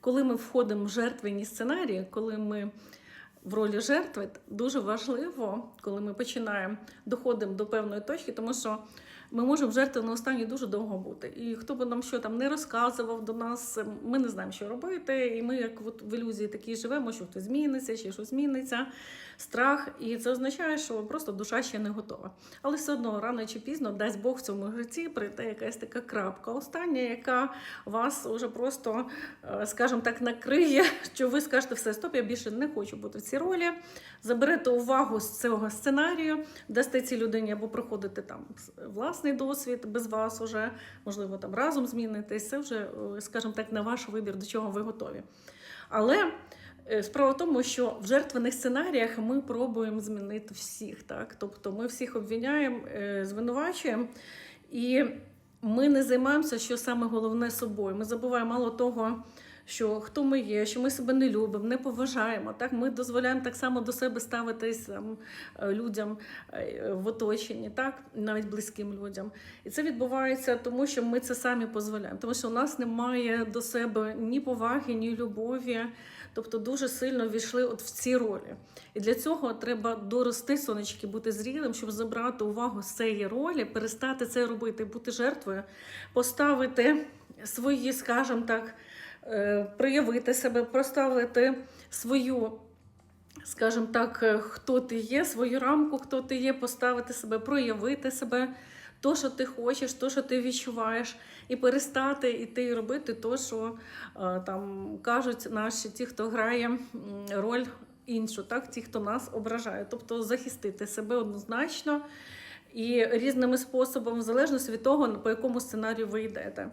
коли ми входимо в жертвені сценарії, коли ми в ролі жертви, дуже важливо, коли ми починаємо доходимо до певної точки, тому що ми можемо в жертвеному стані дуже довго бути. І хто би нам що там не розказував до нас, ми не знаємо, що робити. І ми, як от в ілюзії такій живемо, що хтось зміниться, ще щось зміниться, страх. І це означає, що просто душа ще не готова. Але все одно рано чи пізно дасть Бог в цьому житті прийде якась така крапка остання, яка вас уже просто, е, скажімо так, накриє, що ви скажете все, стоп, я більше не хочу бути в цій ролі. Заберете увагу з цього сценарію, дасте цій людині або проходити там власний досвід без вас уже, можливо, там разом змінитесь. Це вже, е, скажімо так, на ваш вибір, до чого ви готові. Але е, справа в тому, що в жертвених сценаріях ми пробуємо змінити всіх. Так? Тобто ми всіх обвиняємо, е, звинувачуємо. І ми не займаємося, що саме головне собою. Ми забуваємо мало того, що хто ми є, що ми себе не любимо, не поважаємо. Так? Ми дозволяємо так само до себе ставитись е, людям е, в оточенні, так? навіть близьким людям. І це відбувається тому, що ми це самі дозволяємо, тому що у нас немає до себе ні поваги, ні любові. Тобто дуже сильно війшли от в ці ролі. І для цього треба дорости сонечки, бути зрілим, щоб забрати увагу з цієї ролі, перестати це робити, бути жертвою, поставити свої, скажімо так, проявити себе, проставити свою. Скажімо так, е, хто ти є, свою рамку, хто ти є, поставити себе, проявити себе, то, що ти хочеш, то, що ти відчуваєш, і перестати йти і робити то, що е, там кажуть наші ті, хто грає роль іншу, так, ті, хто нас ображає. Тобто захистити себе однозначно і різними способами, в залежності від того, по якому сценарію ви йдете.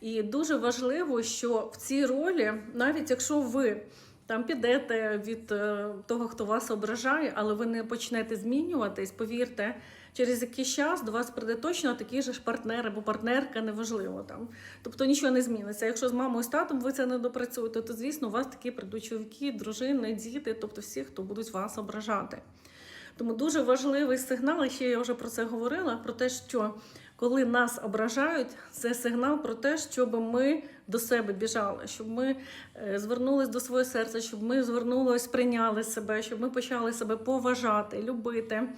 І дуже важливо, що в цій ролі, навіть якщо ви там підете від е, того, хто вас ображає, але ви не почнете змінюватись, повірте, через якийсь час до вас прийде точно такий же ж партнер або партнерка, неважливо там. Тобто нічого не зміниться. Якщо з мамою з татом ви це не допрацюєте, то звісно у вас такі прийдуть чоловіки, дружини, діти, тобто всі, хто будуть вас ображати. Тому дуже важливий сигнал, і ще я вже про це говорила, про те, що коли нас ображають, це сигнал про те, щоб ми до себе біжали, щоб ми е, звернулись до свого серця, щоб ми звернулись, прийняли себе, щоб ми почали себе поважати, любити.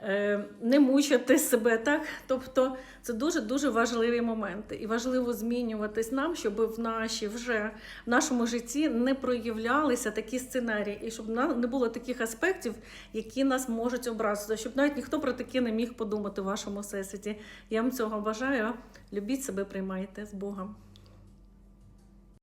Е, Не мучити себе, так тобто це дуже дуже важливі моменти, і важливо змінюватись нам, щоб в наші вже в нашому житті не проявлялися такі сценарії, і щоб не було таких аспектів, які нас можуть образити, щоб навіть ніхто про таке не міг подумати в вашому всесвіті. Я вам цього бажаю. Любіть себе, приймайте з Богом.